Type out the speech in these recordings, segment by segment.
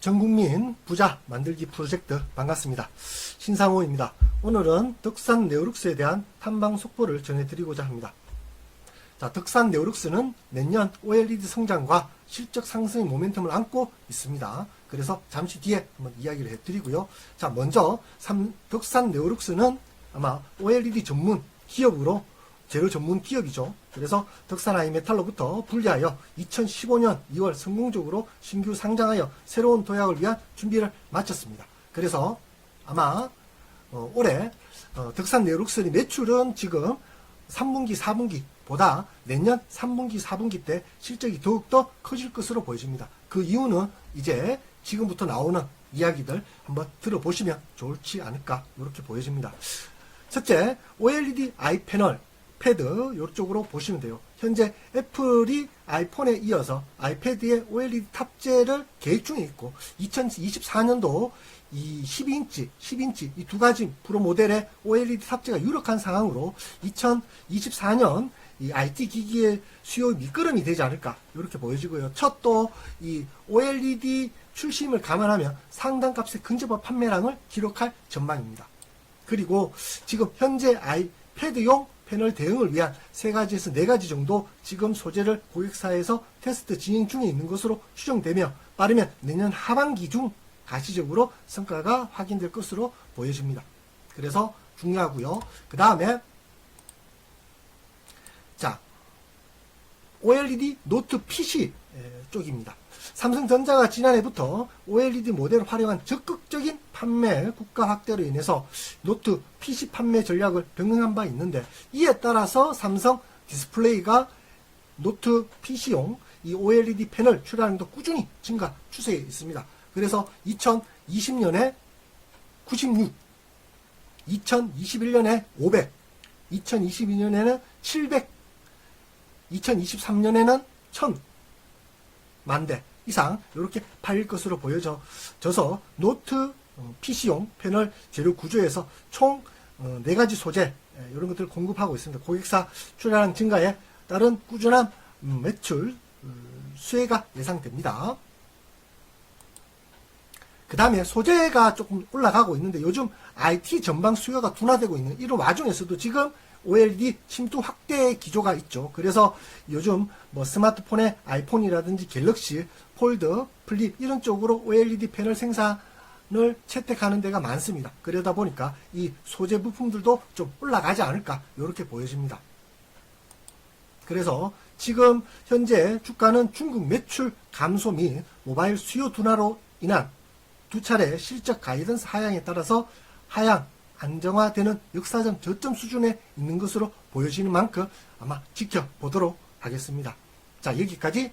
전국민 부자 만들기 프로젝트 반갑습니다. 신상호입니다. 오늘은 덕산 네오룩스에 대한 탐방 속보를 전해드리고자 합니다. 자, 덕산 네오룩스는 내년 OLED 성장과 실적 상승의 모멘텀을 안고 있습니다. 그래서 잠시 뒤에 한번 이야기를 해드리고요. 자, 먼저 삼- 덕산 네오룩스는 아마 OLED 전문 기업으로 재료 전문 기업이죠. 그래서 덕산 아이 메탈로부터 분리하여 2015년 2월 성공적으로 신규 상장하여 새로운 도약을 위한 준비를 마쳤습니다. 그래서 아마 어, 올해 어, 덕산 네오룩스의 매출은 지금 3분기, 4분기보다 내년 3분기, 4분기 때 실적이 더욱더 커질 것으로 보여집니다. 그 이유는 이제 지금부터 나오는 이야기들 한번 들어보시면 좋지 않을까 이렇게 보여집니다. 첫째, OLED 아이 패널, 패드 이쪽으로 보시면 돼요. 현재 애플이 아이폰에 이어서 아이패드에 OLED 탑재를 계획 중에 있고 2024년도 이 12인치, 10인치 이 두 가지 프로 모델의 OLED 탑재가 유력한 상황으로 2024년 이 IT 기기의 수요 밑거름이 되지 않을까 이렇게 보여지고요. 첫 또 이 OLED 출시임을 감안하면 상당 값의 근접한 판매량을 기록할 전망입니다. 그리고 지금 현재 아이패드용 패널 대응을 위한 세 가지에서 네 가지 정도 지금 소재를 고객사에서 테스트 진행 중에 있는 것으로 추정되며 빠르면 내년 하반기 중 가시적으로 성과가 확인될 것으로 보여집니다. 그래서 중요하고요. 그 다음에 자 OLED 노트 PC 쪽입니다. 삼성전자가 지난해부터 OLED 모델을 활용한 적극적인 판매 국가 확대로 인해서 노트 PC 판매 전략을 병행한 바 있는데 이에 따라서 삼성 디스플레이가 노트 PC용 이 OLED 패널 출하량도 꾸준히 증가 추세에 있습니다. 그래서 2020년에 96, 2021년에 500, 2022년에는 700, 2023년에는 1000 만대 이상 이렇게 팔릴 것으로 보여져 져서 노트 어, PC용 패널 재료 구조에서 총 어, 네 가지 소재 예, 이런 것들을 공급하고 있습니다. 고객사 출하량 증가에 따른 꾸준한 음, 매출 음, 수혜가 예상됩니다. 그 다음에 소재가 조금 올라가고 있는데 요즘 IT 전방 수요가 둔화되고 있는 이런 와중에서도 지금 OLED 침투 확대 기조가 있죠. 그래서 요즘 뭐 스마트폰의 아이폰이라든지 갤럭시, 폴드, 플립 이런 쪽으로 OLED 패널 생산 을 채택하는 데가 많습니다. 그러다 보니까 이 소재 부품들도 좀 올라가지 않을까 이렇게 보여집니다. 그래서 지금 현재 주가는 중국 매출 감소 및 모바일 수요 둔화로 인한 두 차례 실적 가이던스 하향에 따라서 하향 안정화되는 역사적 저점 수준에 있는 것으로 보여지는 만큼 아마 지켜보도록 하겠습니다. 자 여기까지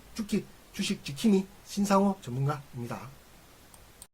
주식 지킴이 신상호 전문가입니다.